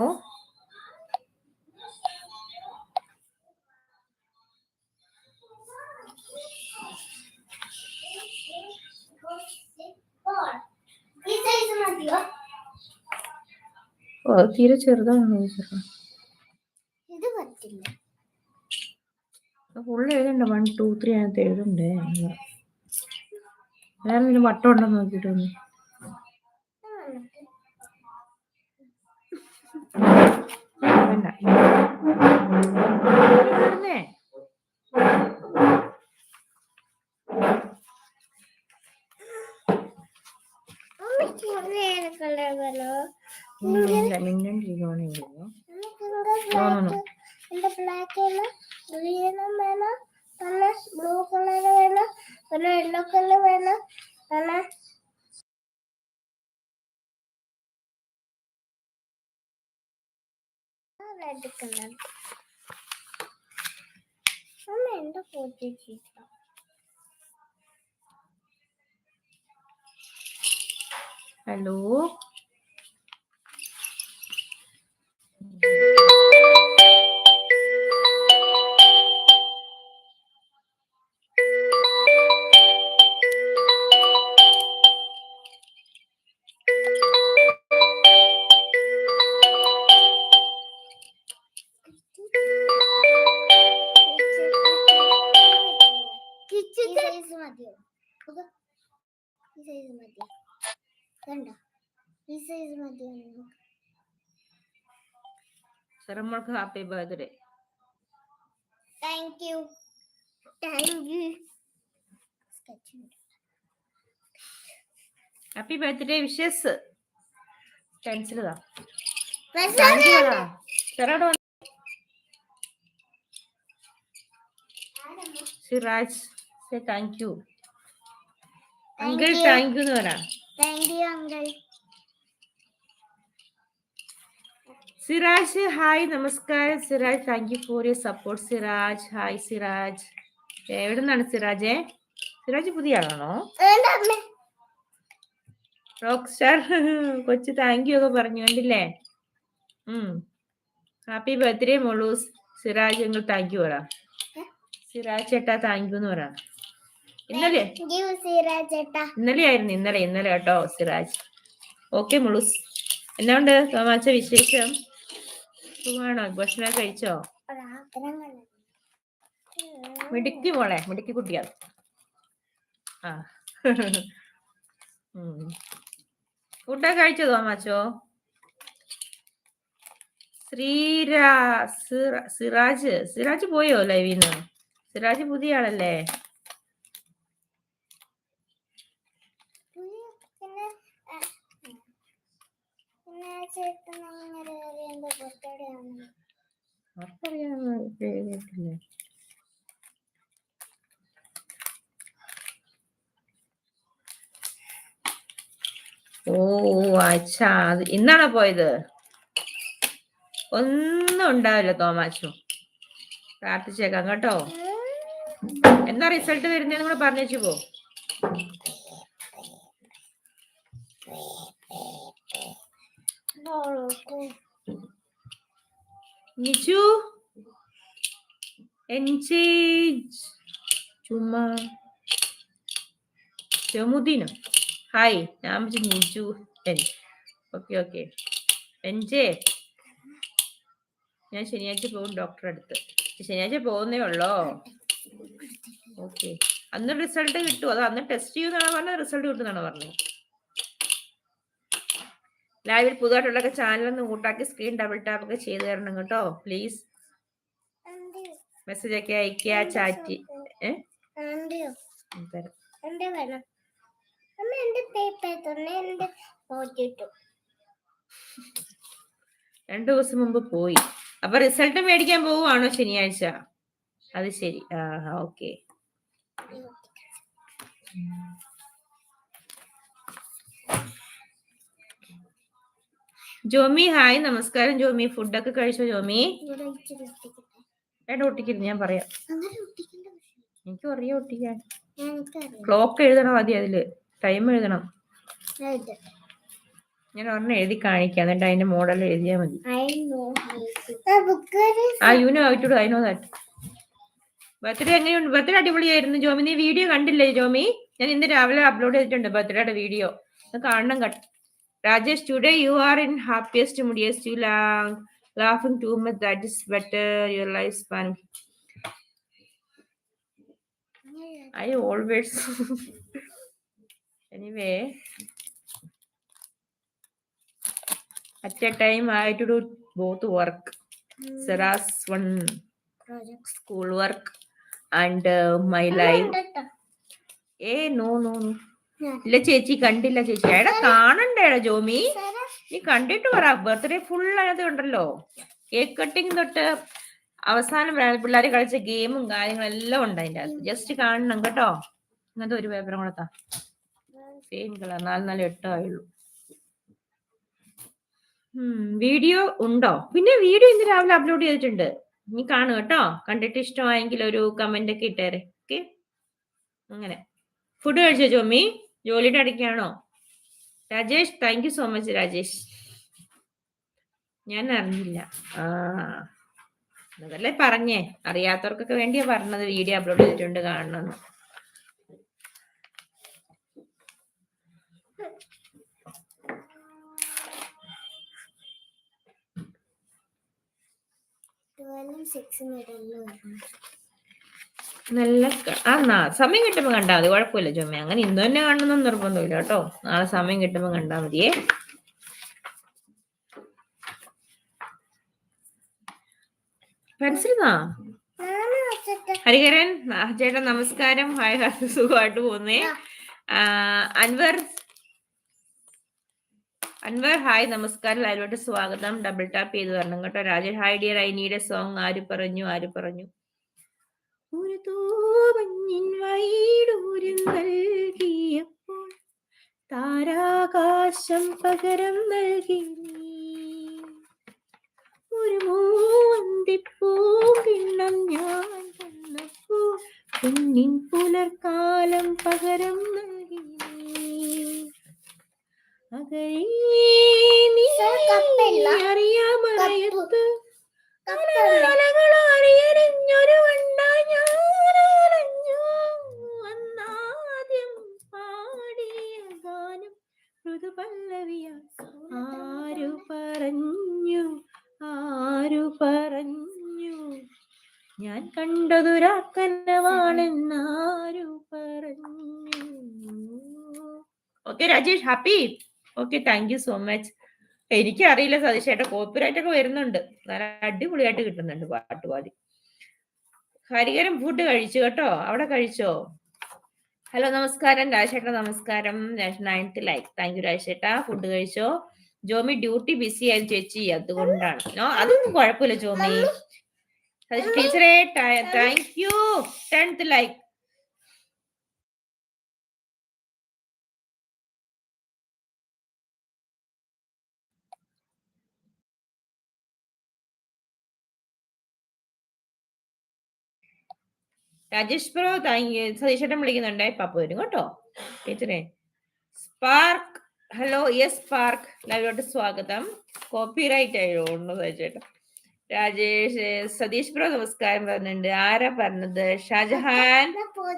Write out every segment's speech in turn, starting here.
ഓ. തീരെ ചെറുതാണ് ഇത് പറ്റില്ല. ഫുള്ള് എഴുതണ്ട. വൺ ടു ത്രീ അതിനകത്ത് എഴുതണ്ടേ? എന്തെങ്കിലും വട്ടം ഉണ്ടെന്ന് നോക്കിട്ട് അമ്മയ്ക്ക് വേറെ കളർ വേണോ ഉം, ഇല്ല, മിന്നണ്ടിരിക്കുവാണേ എഴുതുന്നു. അമ്മയ്ക്ക് No, no, no. എന്റെ ബ്ലാക്ക് വേണം ഗ്രീനും വേണം പിന്നെ ബ്ലൂ കളർ വേണം പിന്നെ yellow colour ചെറുമോൾക്ക് happy birthday thank you thank you happy birthday wishes pencil Siraj say thank you uncle thank you എന്ന് പറ. Thank you uncle. Siraj hi നമസ്കാരം. Siraj thank you for your support Siraj. Hi Siraj. എവിടെ നിന്നാണ് സിറാജേ? സിറാജ് പുതിയ ആളാണോ? Rock star കൊച്ചു thank you ഒക്കെ പറഞ്ഞു കണ്ടില്ലേ? ഉം. ഹാപ്പി ബർത്ത്ഡേ മോളൂസ് സിറാജ് ഞങ്ങൾ താങ്ക് യു പറ. സിറാജ് ചേട്ടാ താങ്ക് യു എന്ന് പറ. ഇന്നലെ? ഇന്നലെ ആയിരുന്നു ഇന്നലെ ഇന്നലെ കേട്ടോ സിറാജ്. ഓക്കെ മുളൂസ് എന്നാ ഉണ്ട്? തോമാച്ച വിശേഷം? സുഖമാണോ ഭക്ഷണം കഴിച്ചോ? മിടുക്കി മോളെ മിടുക്കി കുട്ടിയാ ആ. ഫുഡൊക്കെ കഴിച്ചോ തോമാച്ചോ ശ്രീരാ സിറാജ്. സിറാജ് പോയോ ലൈവിന്ന് സിറാജ് പുതിയ ആളല്ലേ പിന്നെ ആ, ഓ അച്ഛാ അത് ഇന്നാണോ പോയത്? ഒന്നും ഉണ്ടാവില്ല തോമാച്ചു. പ്രാർത്ഥിച്ചേക്കാം കേട്ടോ. എന്നാ റിസൾട്ട് വരുന്നതെന്ന് കൂടെ പറഞ്ഞേച്ചു പോ. നിച്ചു എൻചേജ് ചുമ്മാ ജമുദീനോ ഹായ് ഞാൻ നിജു എൻ ഓക്കെ ഓക്കെ എൻജേ ഞാൻ ശനിയാഴ്ച പോകും ഡോക്ടറെ അടുത്ത്. ശനിയാഴ്ച പോകുന്നേ ഉള്ളോ? ഓക്കെ അന്ന് റിസൾട്ട് കിട്ടുമോ അത് അന്ന് ടെസ്റ്റ് ചെയ്യുന്നതാണോ പറഞ്ഞത്? റിസൾട്ട് കിട്ടുന്നതാണോ പറഞ്ഞത്? ലൈവിൽ പുതുതായിട്ടുള്ള ചാനൽ ഒന്ന് കൂട്ടാക്കി സ്ക്രീൻ ഡബിൾ ടാപ്പ് ഒക്കെ ചെയ്തു തരണം കേട്ടോ പ്ലീസ് മെസ്സേജ് ഒക്കെ അയക്കുക ചാറ്റ് രണ്ടു ദിവസം മുമ്പ് പോയി. അപ്പൊ റിസൾട്ട് മേടിക്കാൻ പോവുകയാണോ ശനിയാഴ്ച? അത് ശരി. ആ ഓക്കെ ജോമി ഹായ് നമസ്കാരം. ജോമി ഫുഡൊക്കെ കഴിച്ചോ ജോമി? വേണ്ട ഒട്ടിക്കരുത് ഞാൻ പറയാം. എനിക്ക് അറിയാം ഒട്ടിക്കാൻ. ക്ലോക്ക് എഴുതണം ആദ്യം അതിൽ. ടൈം എഴുതണം. ഞാൻ. ഒരെണ്ണം എഴുതി കാണിക്കാം. എന്നിട്ട് അതിന്റെ മോഡൽ എഴുതിയാ മതി. ആ you know out I know that. Birthday എങ്ങനെയുണ്ട്? ബർത്ത്ഡേ അടിപൊളിയായിരുന്നു ജോമി. നീ വീഡിയോ കണ്ടില്ലേ ജോമി? ഞാൻ ഇന്ന് രാവിലെ അപ്ലോഡ് ചെയ്തിട്ടുണ്ട് ബർത്ത്ഡേയുടെ വീഡിയോ. അത് Rajesh, today you are in happiest முடியஸ் you laugh, laughing too much. That is better. Your life fun. I always. anyway, at that time I had to do both work. Mm. Sarah's one project, school work, and uh, my life. Hey, eh, no, no, no. ഇല്ല ചേച്ചി കണ്ടില്ല ചേച്ചി. എടാ കാണണ്ടേടാ ജോമി. നീ കണ്ടിട്ട് പറ. Birthday full അതിനകത്ത് ഉണ്ടല്ലോ കേക്ക് കട്ടിങ് തൊട്ട് അവസാനം പിള്ളേർ കളിച്ച ഗെയിമും കാര്യങ്ങളും എല്ലാം ഉണ്ട് അതിന്റെ അകത്ത്. ജസ്റ്റ് കാണണം കേട്ടോ. ഇങ്ങനത്തെ ഒരു പേപ്പറും കൂടെ താ. സെയിം കളർ നാല് നാല് എട്ടോ ആയുള്ളൂ. വീഡിയോ ഉണ്ടോ? പിന്നെ വീഡിയോ ഇന്ന് രാവിലെ അപ്ലോഡ് ചെയ്തിട്ടുണ്ട്. നീ കാണു കേട്ടോ. കണ്ടിട്ട് ഇഷ്ടമായെങ്കിൽ ഒരു കമന്റ് ഒക്കെ ഇട്ടേരെ. ഓക്കെ അങ്ങനെ. ഫുഡ് കഴിച്ചോ ജോമി? ജോലിയുടെ ഇടയ്ക്കാണോ Rajesh thank you so much Rajesh. ഞാൻ അറിഞ്ഞില്ല. ആ അതല്ലേ പറഞ്ഞേ? അറിയാത്തവർക്കൊക്കെ വേണ്ടിയാ പറഞ്ഞത്. വീഡിയോ അപ്ലോഡ് ചെയ്തിട്ടുണ്ട് കാണണം സിക്സും ഇടയിൽ വരണം. നല്ല ആ നാ സമയം കിട്ടുമ്പോൾ കണ്ടാ മതി. കുഴപ്പമില്ല ചുമ അങ്ങനെ ഇന്ന് തന്നെ കാണണമെന്ന് നിർബന്ധമില്ല കേട്ടോ. നാളെ സമയം കിട്ടുമ്പോൾ കണ്ടാ മതിയേ. മനസ്സിലാ ഹരിഹരൻ ചേട്ടാ നമസ്കാരം. ഹായ് ഹായ് സുഖമായിട്ട് പോകുന്നേ. അൻവർ. അൻവർ ഹായ് നമസ്കാരം. ലൈവിലോട്ട് സ്വാഗതം. ഡബിൾ ടാപ്പ് ചെയ്ത് വരണം കേട്ടോ. Rajesh hi dear I need a song ആര് പറഞ്ഞു ആര് പറഞ്ഞു? ഒരു തൂവഞ്ഞിൻ വൈഡൂര്യം നൽകിയപ്പോൾ താരാകാശം പകരം നൽകി. ഒരു മൂവന്തിപ്പൂങ്കിണ്ണം ഞാൻ തന്നപ്പോ കുഞ്ഞിൻ പുലർക്കാലം പകരം നൽകി. അകഴി നീ. അറിയാമറയത്ത്? അലകളറിയറിഞ്ഞൊരു വണ്ട ഞാനറിഞ്ഞു അന്നാദ്യം പാടിയ ഗാനം മൃദുപല്ലവിയ ആരു പറഞ്ഞു? ആരു പറഞ്ഞു? ഞാൻ കണ്ടതൊരാക്കന്നവാണെന്നാരു പറഞ്ഞു? Okay Rajesh happy? Okay thank you so much എനിക്കറിയില്ല സതീഷേട്ട കോപ്പിറൈറ്റ് ഒക്കെ വരുന്നുണ്ട്. നല്ല അടിപൊളിയായിട്ട് കിട്ടുന്നുണ്ട് പാട്ട് പാടി ഹരിഹരം ഫുഡ് കഴിച്ചു കേട്ടോ. അവിടെ കഴിച്ചോ? ഹലോ നമസ്കാരം. രാജേട്ട നമസ്കാരം. നയൻത്ത് ലൈക്ക് താങ്ക് യു രാജേട്ട. ഫുഡ് കഴിച്ചോ? ജോമി ഡ്യൂട്ടി ബിസി ആയി ചേച്ചി. അതുകൊണ്ടാണ്. നോ അതൊന്നും കുഴപ്പമില്ല ജോമി. ടീച്ചറെ thank you tenth like Rajesh pro സതീഷേട്ടൻ വിളിക്കുന്നുണ്ടേ. പപ്പ വരും കേട്ടോ. ടീച്ചറെ. Spark hello yes spark. ലൈവിലോട്ട് സ്വാഗതം. കോപ്പി റൈറ്റ് ആയിരുന്നു സതീശേട്ടൻ? രാജേഷ് സതീഷ് പ്രോ നമസ്കാരം പറഞ്ഞിട്ടുണ്ട്. ആരാ പറഞ്ഞത്? ഷാജഹാൻ?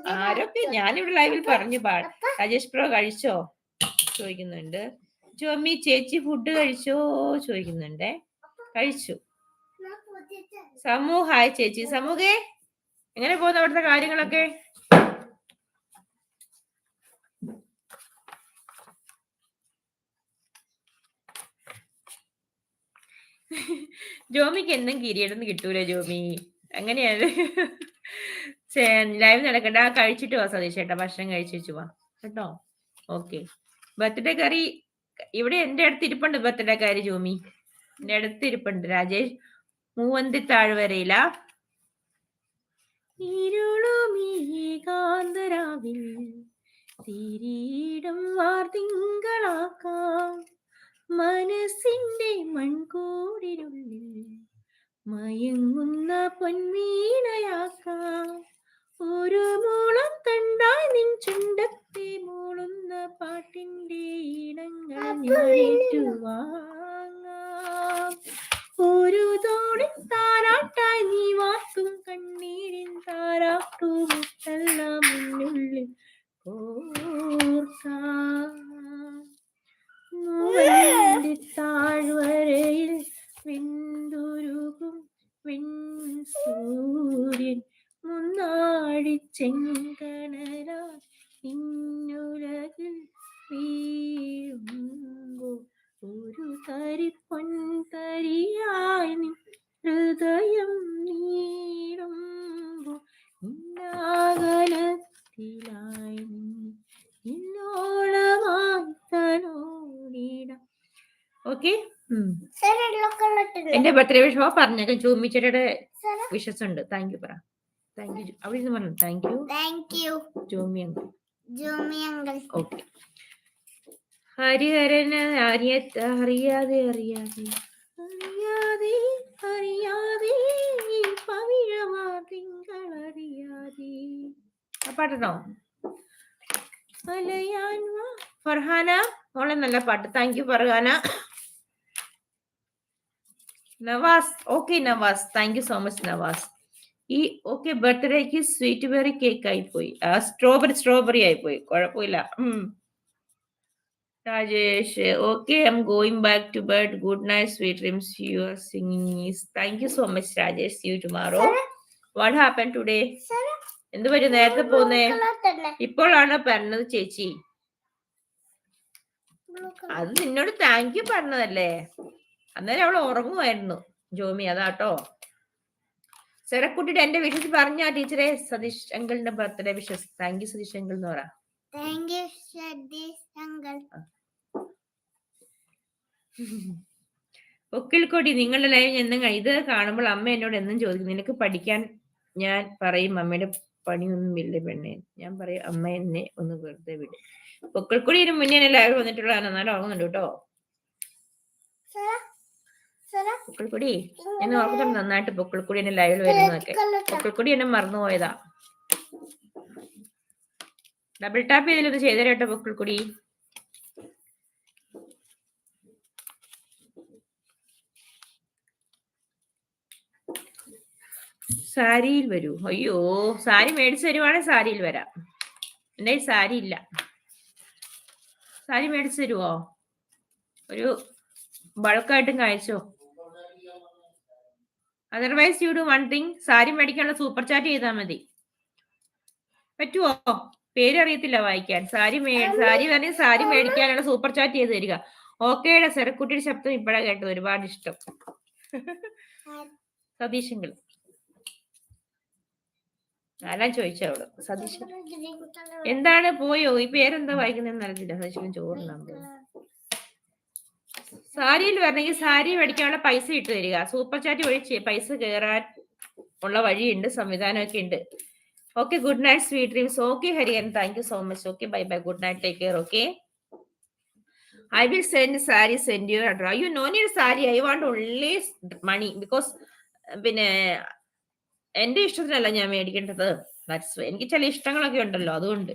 ആരൊക്കെ? ഞാനിവിടെ ലൈവിൽ പറഞ്ഞു പാട് രാജേഷ് പ്രോ കഴിച്ചോ? ചോദിക്കുന്നുണ്ട്. ചോമി ചേച്ചി ഫുഡ് കഴിച്ചോ? ചോദിക്കുന്നുണ്ടേ. കഴിച്ചു. സമൂഹായ ചേച്ചി. സമൂഹേ. എങ്ങനെ പോകുന്നു അവിടുത്തെ കാര്യങ്ങളൊക്കെ? ജോമിക്ക് എന്നും കിരീടൊന്നും കിട്ടൂല ജോമി. അങ്ങനെയാണ് ലൈവ് നടക്കണ്ട. കഴിച്ചിട്ട് വാ സതീഷ് ചേട്ടാ. ഭക്ഷണം കഴിച്ചു വെച്ചു വാ. കേട്ടോ? ഓക്കെ. ബർത്ത്ഡേ കറി ഇവിടെ എന്റെ അടുത്ത് ഇരിപ്പുണ്ട് ബർത്ത്ഡേ കറി ജോമി. എന്റെ അടുത്ത് ഇരിപ്പുണ്ട് രാജേഷ് മൂവന്തി താഴ്വരയില. ഇരുളുമീകാന്തരാവിൽ തിരീടം വാർത്തിങ്കളാക്കാം. മനസ്സിന്റെ മൺകൂടിനുള്ളിൽ മയങ്ങുന്ന പൊൻവീണയാക്കാം ഒരു മൂളം കണ്ടാൽ നിൻ ചുണ്ടത്തെ മൂളുന്ന പാട്ടിന്റെ ഇടങ്ങൾ ഞാനേറ്റുവാങ്ങാം ഒരു തോണി താരാട്ടായി നീ വാർത്തും കണ്ണീരിൻ താരാട്ടുമുട്ടെല്ലാം താഴ്വരയിൽ പിന്തുരുകും പിൻ വെൺസൂര്യൻ. മുന്നാടി ചെങ്കണരാ ഇന്നുലകിൽ വീഴുമ്പോ ഒരു തരി പൊൻതരിയായി എന്റെ ബർത്ത്ഡേ വിഷമോ പറഞ്ഞേക്കാം. ചൂമിച്ചേരുടെ സാർ വിഷസ് ഉണ്ട്. താങ്ക് യു പറ. താങ്ക് യു അവിടെ നിന്ന് പറഞ്ഞു? Thank you thank you Jomy uncle Jomy uncle okay ഹരിഹരന് അറിയ അറിയാതെ അറിയാതെ. അറിയാതെ അറിയാതെ ഈ പവിഴമാ തിങ്കൾ അറിയാതെ ആ പാട്ടണോ അലയാൻ വാ. ഫർഹാന മോളെ നല്ല പാട്ട്. Thank you Farhana. Navas okay Navas. Thank you so much Navas. ഈ ഓക്കെ ബർത്ത്ഡേക്ക് സ്വീറ്റ് ബെറി കേക്ക് ആയിപ്പോയി. സ്ട്രോബെറി സ്ട്രോബെറി ആയിപ്പോയി. കുഴപ്പമില്ല. Rajesh okay I am going back to bed good night sweet dreams you are singing thank you so much Rajesh you tomorrow what happen today എന്ത് പറ്റും? നേരത്തെ പോന്നേ? ഇപ്പോഴാണ് പറഞ്ഞത് ചേച്ചി? അത് നിന്നോട് താങ്ക് യു പറഞ്ഞതല്ലേ? അന്നേരം അവൾ ഉറങ്ങുമായിരുന്നു ജോമി അതാട്ടോ. സെറക്കുട്ടിയുടെ എന്റെ വിഷസ് പറഞ്ഞ ടീച്ചറെ. സതീഷ് അങ്കിളിന്റെ birthday wishes. Thank you Satish uncle എന്ന് പറ. Thank you Satish uncle. ഒക്കിൽക്കൊടി നിങ്ങളുടെ ലൈവ് എന്നും ഇത് കാണുമ്പോൾ അമ്മ എന്നോട് എന്നും ചോദിക്കും. നിനക്ക് പഠിക്കാൻ ഞാൻ പറയും അമ്മയുടെ പണിയൊന്നും ഇല്ല പെണ്ണെ. ഞാൻ പറയും അമ്മ എന്നെ ഒന്ന് വെറുതെ വിടും. പൊക്കിൾക്കൊടി ഇതിന് മുന്നേ ലൈവ് വന്നിട്ടുള്ളതാണ്. എന്നാലും ഉറങ്ങുന്നുണ്ട് കേട്ടോ. പൊക്കിൾക്കൊടി എന്നെ ഓർക്കുന്നുണ്ട് നന്നായിട്ട് പൊക്കിൾക്കൊടി എന്നെ ലൈവിൽ വരുന്നതൊക്കെ പൊക്കിൾക്കുടി എന്നെ മറന്നുപോയതാ. ഡബിൾ ടാപ്പ് ചെയ്തിലൊന്ന് ചെയ്തേരാ കേട്ടോ പൊക്കിൾക്കൊടി സാരിയിൽ വരൂ. അയ്യോ സാരി മേടിച്ചു തരുവാണെങ്കിൽ സാരിയിൽ വരാം. എന്റെ സാരി ഇല്ല. സാരി മേടിച്ചു തരുവോ? ഒരു ബൾക്കായിട്ടും കഴിച്ചോ otherwise you do one thing sari മേടിക്കാനുള്ള super chat ചെയ്താൽ മതി. പറ്റുമോ പേരറിയത്തില്ല വായിക്കാൻ. സാരി സാരി തന്നെ സാരി മേടിക്കാനുള്ള സൂപ്പർ ചാറ്റ് ചെയ്ത് തരിക. ഓക്കേയുടെ സെറക്കുട്ടിയുടെ ശബ്ദം ഇപ്പോഴാണ് കേട്ടത് ഒരുപാട് ഇഷ്ടം. സതീഷെങ്കിൽ ആരാ ചോദിച്ചവൾ സതീഷ് എന്താണ് പോയോ? ഈ പേരെന്താ വായിക്കുന്നതെന്ന് അറിയില്ല സതീഷിന് ചോറുണ്ടാകും സാരിയിൽ വരണമെങ്കിൽ സാരി മേടിക്കാനുള്ള പൈസ ഇട്ട് തരിക. സൂപ്പർ ചാറ്റ് വഴി പൈസ കയറാൻ ഉള്ള വഴിയുണ്ട് സംവിധാനമൊക്കെ ഉണ്ട്. Okay good night sweet dreams okay Hariyan thank you so much okay bye bye good night take care okay I will send sari send you address you no need sari. I want only money because പിന്നെ എന്റെ ഇഷ്ടത്തിനല്ല ഞാൻ മേടിക്കേണ്ടത്. എനിക്ക് ചില ഇഷ്ടങ്ങളൊക്കെ ഉണ്ടല്ലോ അതുകൊണ്ട്.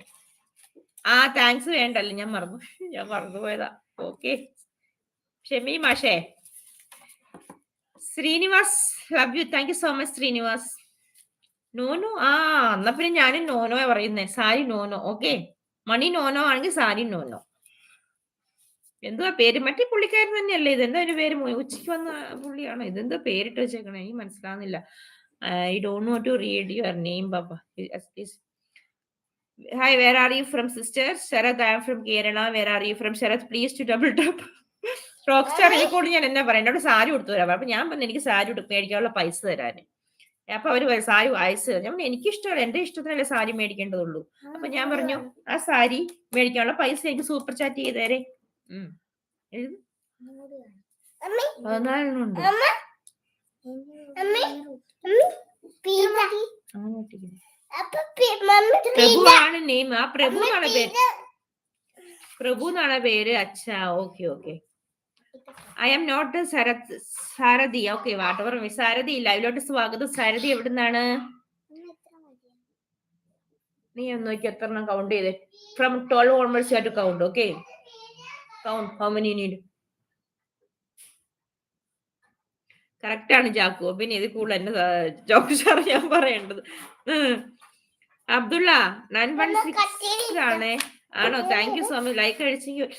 ആ thanks വേണ്ടല്ലോ. ഞാൻ മറന്നു. ഞാൻ മറന്നുപോയതാ. ഓക്കെ ഷെമി മാഷേ Srinivas love you thank you so much Srinivas. നോനു? ആ എന്നാ പിന്നെ ഞാനും നോനോ പറയുന്നേ. Sari no no. Okay money no no ആണെങ്കിൽ സാരി നോനോ. എന്തുവാ പേര്? മറ്റേ പുള്ളിക്കാരൻ തന്നെയല്ലേ? ഇത് എന്താ ഒരു പേര്? ഉച്ചയ്ക്ക് വന്ന പുള്ളിയാണോ? ഇതെന്തോ പേരിട്ട് വെച്ചേക്കണേ. എനിക്ക് മനസ്സിലാവുന്നില്ല. I don't not to read your name Baba hi where are you from sister Sharath I am from Kerala where are you from Sharath please to double tap. Rock star കൊണ്ട് ഞാൻ എന്നാ പറയാം എന്നോട് സാരി കൊടുത്തു തരാം അപ്പൊ ഞാൻ പറഞ്ഞു എനിക്ക് സാരി കൊടുത്ത് മേടിക്കാനുള്ള പൈസ തരാന്. അപ്പൊ അവർ സാരി അയച്ചു തരും ഞാൻ പറഞ്ഞു, എനിക്ക് ഇഷ്ടമല്ല എന്റെ ഇഷ്ടത്തിനല്ലേ സാരി മേടിക്കേണ്ടതുള്ളൂ. അപ്പൊ ഞാൻ പറഞ്ഞു ആ. സാരി മേടിക്കാനുള്ള പൈസ എനിക്ക് സൂപ്പർ ചാറ്റ് ചെയ്ത് തരേ. പ്രഭു ആണ് നെയ്മ് ആ പ്രഭു എന്നാണ് പേര്? പ്രഭു എന്നാണ് പേര്? അച്ഛാ okay okay. I am not Sarath Sarathi okay whatever Sarathi ലൈവിലോട്ട് സ്വാഗതം. സാരഥി എവിടുന്നാണ്? നീ ഒന്ന് നോക്കി എത്ര എണ്ണം കൗണ്ട് ചെയ്തേ. ഫ്രം ട്വൽവ് ഓൺവേഴ്സ് ആയിട്ട് count okay count how many need correct ആണ് ജാക്കു. പിന്നെ ഇത് കൂടുതൽ എന്റെ ജോക്കുഷാർ ഞാൻ പറയേണ്ടത്. അബ്ദുള്ള നയൻ വൺ സിക്സ് ആണേ. ആണോ? Thank you so much like അടിച്ചെങ്കിൽ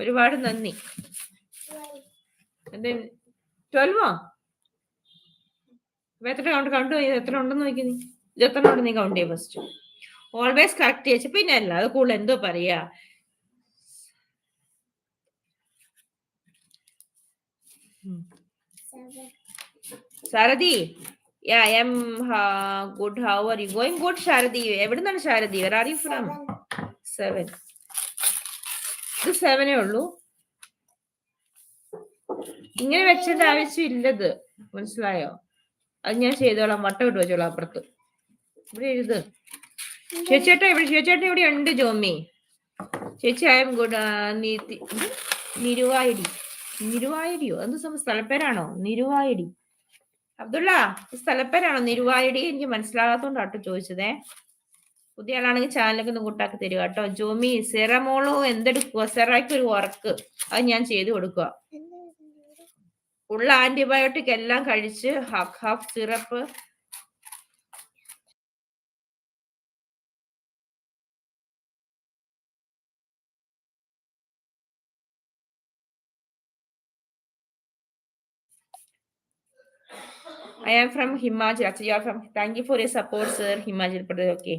ഒരുപാട് നന്ദി. ട്വൽവോ? അപ്പൊ എത്ര കൗണ്ട് കൗണ്ട് എത്ര ഉണ്ടെന്ന് നോക്കി നീ. ഇത് എത്ര ഉണ്ട് നീ കൗണ്ട് ചെയ്യ ഫസ്റ്റ് ഓൾവേസ് കറക്റ്റ് ചെയ്ച്ചു പിന്നെ അല്ല അത് കൂടുതൽ എന്തോ പറയാ. Sarathi yeah am good how are you going good Sarathi. എവിടുന്നാണ് Sarathi? Where are you from seven ഇത് സെവനേ ഉള്ളൂ. ഇങ്ങനെ വെച്ചതിന്റെ ആവശ്യമില്ലത് മനസ്സിലായോ? അത് ഞാൻ ചെയ്തോളാം. വട്ടം ഇട്ട് വെച്ചോളാം അപ്പുറത്ത്. ഇവിടെ എഴുത് ചേച്ചേട്ടാ ഇവിടെ ചേച്ചേട്ടൻ ഇവിടെ ഉണ്ട് ജോമി. ചേച്ചി ഐ എം ഗുഡ് നിരുവായിരി നിരുവായിരിയോ എന്ത് സംഭവം? സ്ഥലപ്പേരാണോ? നിരുവായിരി അബ്ദുള്ള സ്ഥലപ്പേരാണോ? നിരുവായിടി എനിക്ക് മനസ്സിലാകാത്തോണ്ടാട്ടോ ചോദിച്ചതേ. പുതിയ ആളാണെങ്കിൽ ചാനലൊക്കെ ഒന്ന് കൂട്ടാക്കി തരിക കേട്ടോ ജോമി സെറമോളോ എന്തെടുക്കുക സെറാക്കി ഒരു വർക്ക്. അത് ഞാൻ ചെയ്തു കൊടുക്കുക ഉള്ള ആന്റിബയോട്ടിക് എല്ലാം കഴിച്ച് half half syrup I am from Himachal. Actually, you are from. Thank you for your support, sir. Himachal Pradesh. Okay.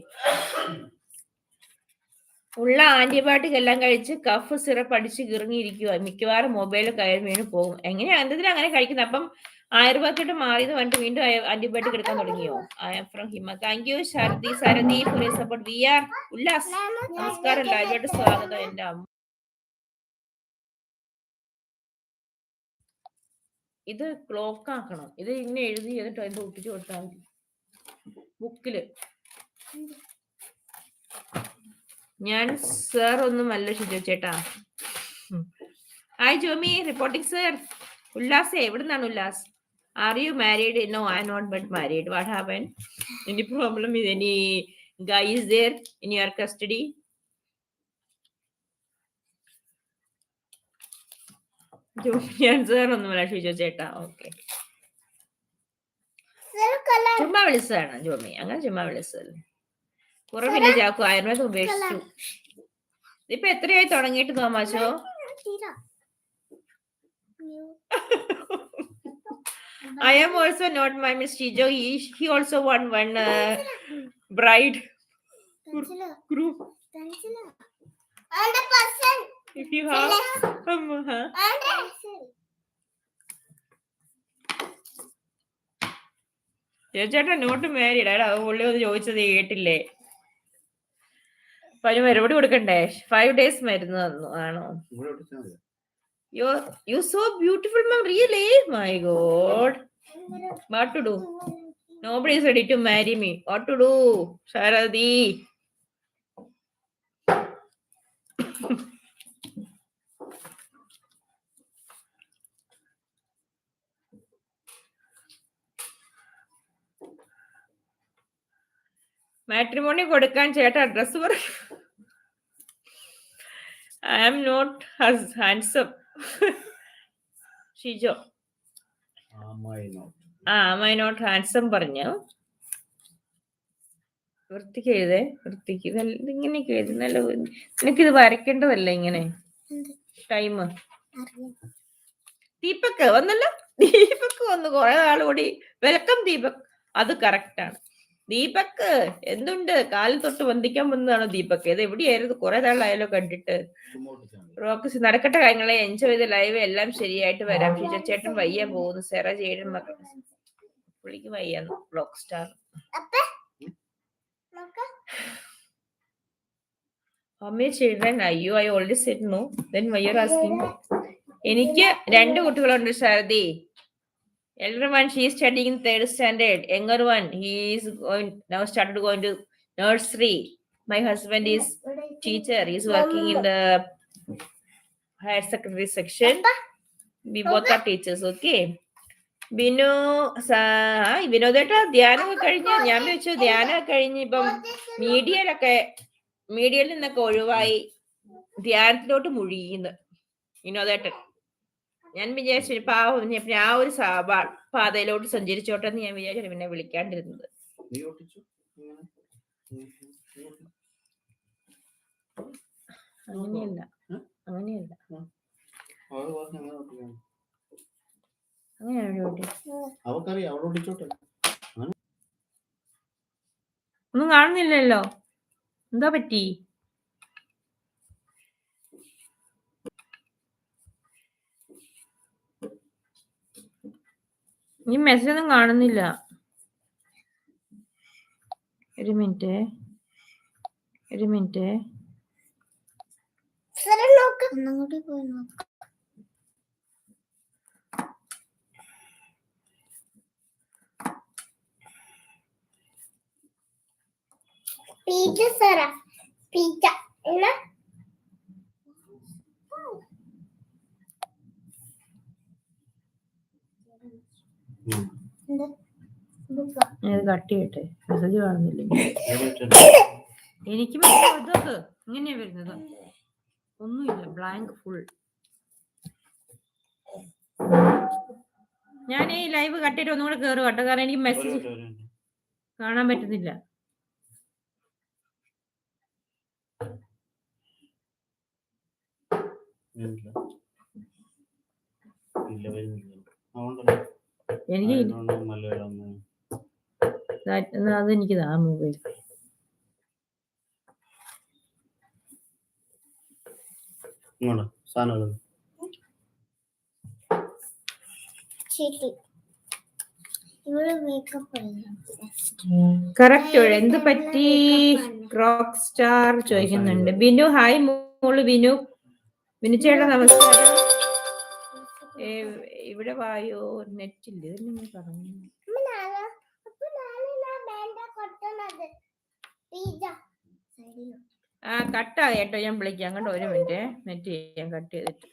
ഉള്ള ആന്റിബയോട്ടിക് എല്ലാം കഴിച്ച് കഫ് സിറപ്പ് അടിച്ച് കിറങ്ങിയിരിക്കുക മിക്കവാറും മൊബൈൽ കയറി വീണ് പോകും. എങ്ങനെയാ? എന്തെങ്കിലും അങ്ങനെ കഴിക്കുന്നത് അപ്പം ആയുർവേദത്തോട്ട് മാറിയത് പറഞ്ഞിട്ട് വീണ്ടും ആന്റിബയോട്ടിക് എടുക്കാൻ തുടങ്ങിയോ? I from Hima thank you Sarathi Sarathi full support we are Ullas നമസ്കാരം ലൈവായിട്ട് സ്വാഗതം എന്റെ അമ്മ. ഇത് ക്ലോക്ക് ആക്കണം. ഇത് ഇങ്ങനെ എഴുതി എന്നിട്ട് അതിന്റെ ഒട്ടിച്ച് കൊടുത്താൽ മതി. ബുക്കിൽ ഞാൻ സർ ഒന്നുമല്ല ഷിജോ ചേട്ടാ. Hi Jomy. Reporting sir Ullas എവിടുന്നാണ് Ullas? Are you married no I not but married what happen any problem ഇത് any guys there in your custody ഒന്നുമല്ല ഷിജു ചേട്ടാ. ഓക്കെ ചുമ്മാ വിളിച്ചതാണ് ജോമി അങ്ങനെ ചുമ്മാ വിളിച്ചതല്ലേ കുറവില്ല ചാക്കു ആയുർവേദം ഉപേക്ഷിച്ചു ഇപ്പൊ എത്രയായി തുടങ്ങിയിട്ട് തോമാശോ I am also not my Miss Chijo. He, he also won one uh, bride group. If you have, um, huh? ചേച്ചേട്ടാ നോട്ട് മാരീഡ് അത് പുള്ളി ഒന്ന് ചോദിച്ചത് കേട്ടില്ലേ അതിന് മറുപടി കൊടുക്കണ്ടേ? ഫൈവ് ഡേയ്സ് മരുന്ന് തന്നു ആണോ? You you so beautiful ma'am really my god what to do nobody is ready to marry me what to do Sarathi matrimony കൊടുക്കാൻ ചേട്ടാ അഡ്രസ് പറയും I am not handsome Shijo. Ah my not handsome പറഞ്ഞു? വൃത്തിക്ക് എഴുതേ വൃത്തിക്ക്. ഇങ്ങനെയൊക്കെ ഇതിങ്ങനെയൊക്കെ എഴുതി നല്ല നിനക്കിത് വരയ്ക്കേണ്ടതല്ല ഇങ്ങനെ? ടൈം ദീപക് വന്നല്ലോ? ദീപക് വന്നു. കുറെ നാളുകൂടി വെൽക്കം ദീപക്. അത് കറക്റ്റ് ആണ്. ദീപക് എന്തുണ്ട്? കാലിൽ തൊട്ട് വന്ദിക്കാൻ വന്നതാണോ ദീപക്? ഇത് എവിടെയായിരുന്നു? കുറെ നാളായാലോ കണ്ടിട്ട്. റോക്കസ് നടക്കട്ടെ കാര്യങ്ങളെ. എൻജോയ് ചെയ്ത് ലൈവ് എല്ലാം ശരിയായിട്ട് വരാം. ഷിജ ചേട്ടൻ വയ്യ പോകുന്നു. സെറ ചേട്ടൻ മക്കൾ പുള്ളിക്ക് വയ്യാന്ന് ബ്ലോക്ക് സ്റ്റാർ അമ്മയെ many അയ്യോ I already set no then why are asking? എനിക്ക് രണ്ട് കുട്ടികളുണ്ട് Saradi. Elder one she is studying in third standard younger one he is going now started going to nursery my husband is teacher he's working in the higher secondary section we both are teachers okay Binu വിനോദേട്ടാ ധ്യാനമൊക്കെ കഴിഞ്ഞ് ഞാൻ വെച്ചു ധ്യാനം കഴിഞ്ഞ് ഇപ്പം മീഡിയയിലൊക്കെ മീഡിയയിൽ നിന്നൊക്കെ ഒഴിവായി ധ്യാനത്തിലോട്ട് മുഴിയുന്നു വിനോദേട്ടൻ ഞാൻ വിചാരിച്ചു പാവം ഞാൻ ആ ഒരു പാതയിലോട്ട് സഞ്ചരിച്ചോട്ടെ എന്ന് ഞാൻ വിചാരിച്ചു പിന്നെ വിളിക്കാണ്ടിരുന്നത്. അങ്ങനെയല്ല. അങ്ങനെയല്ല. ഒന്നും കാണുന്നില്ലല്ലോ. എന്താ പറ്റി? ഈ മെസ്സേജ് ഒന്നും കാണുന്നില്ല. ഒരു മിനിറ്റ്. ഒരു മിനിറ്റ്. പീച്ച സറ പീച്ച എന്നാ ഉം. എന്ത്? ബുക്കാ. ഞാൻ ഇത് കട്ട് ചെയ്യട്ടെ മെസ്സേജ് കാണുന്നില്ല. എനിക്ക് ഇതൊക്കെ. ഇങ്ങനെയാ വരുന്നത്. ഒന്നുമില്ല. ബ്ലാങ്ക് ഫുൾ ഞാൻ ഈ ലൈവ് കട്ടിട്ട് ചെയ്തിട്ട് ഒന്നുകൂടെ കയറുക കേട്ടോ. കാരണം എനിക്ക് മെസ്സേജ്. കാണാൻ പറ്റുന്നില്ല. ഇല്ല വരുന്നില്ല. അതുകൊണ്ടല്ലേ. എനിക്ക് അതെനിക്ക് ആ മൊബൈൽ കറക്റ്റ് എന്ത് പറ്റി? റോക്ക് സ്റ്റാർ ചോദിക്കുന്നുണ്ട്. ബിനു ഹായ് മോൾ ബിനു. ബിനു ചേട്ടാ നമസ്കാരം. ഇവിടെ വായോ നെറ്റ് ഇല്ല ഇതെന്നെ പറഞ്ഞു ആ കട്ടാ കേട്ടോ. ഞാൻ വിളിക്കാം. കണ്ടോ ഒരു മിനിറ്റ്. നെറ്റ് ചെയ്യാൻ കട്ട് ചെയ്തിട്ട്.